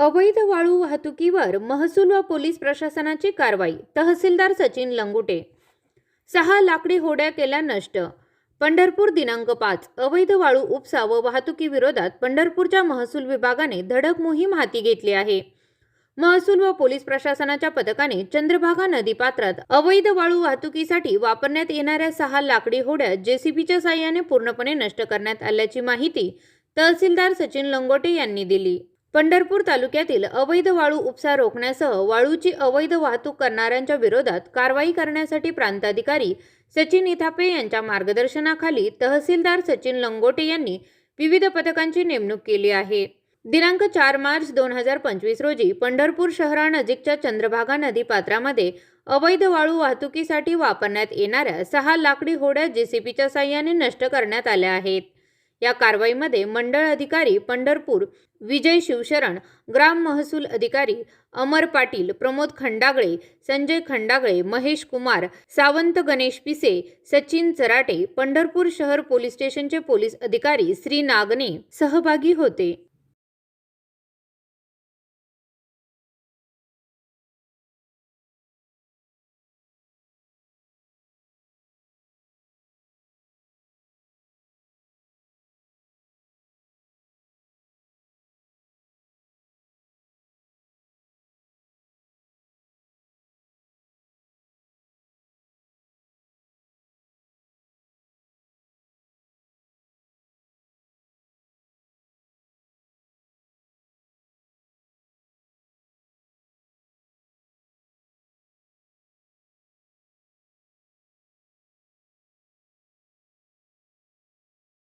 अवैध वाळू वाहतुकीवर महसूल व पोलीस प्रशासनाची कारवाई तहसीलदार सचिन लंगुटे. सहा लाकडी होड्या केल्या नष्ट. पंढरपूर दिनांक पाच अवैध वाळू उपसा व वाहतुकीविरोधात पंढरपूरच्या महसूल विभागाने धडक मोहीम हाती घेतली आहे. महसूल व पोलीस प्रशासनाच्या पथकाने चंद्रभागा नदीपात्रात अवैध वाळू वाहतुकीसाठी वापरण्यात येणाऱ्या सहा लाकडी होड्या जेसीबीच्या साह्याने पूर्णपणे नष्ट करण्यात आल्याची माहिती तहसीलदार सचिन लंगोटे यांनी दिली. पंढरपूर तालुक्यातील अवैध वाळू उपसा रोखण्यासह वाळूची अवैध वाहतूक करणाऱ्यांच्या विरोधात कारवाई करण्यासाठी प्रांताधिकारी सचिन इथापे यांच्या मार्गदर्शनाखाली तहसीलदार सचिन लंगोटे यांनी विविध पथकांची नेमणूक केली आहे. दिनांक चार मार्च दोन हजार पंचवीस रोजी पंढरपूर शहरानजीकच्या चंद्रभागा नदी पात्रामध्ये अवैध वाळू वाहतुकीसाठी वापरण्यात येणाऱ्या सहा लाकडी होड्या जेसीबीच्या साह्याने नष्ट करण्यात आल्या आहेत. या कारवाईमध्ये मंडळ अधिकारी पंढरपूर विजय शिवशरण ग्राम महसूल अधिकारी अमर पाटील प्रमोद खंडागळे संजय खंडागळे महेश कुमार सावंत गणेश पिसे सचिन चराटे पंढरपूर शहर पोलीस स्टेशनचे पोलीस अधिकारी श्री नागने सहभागी होते.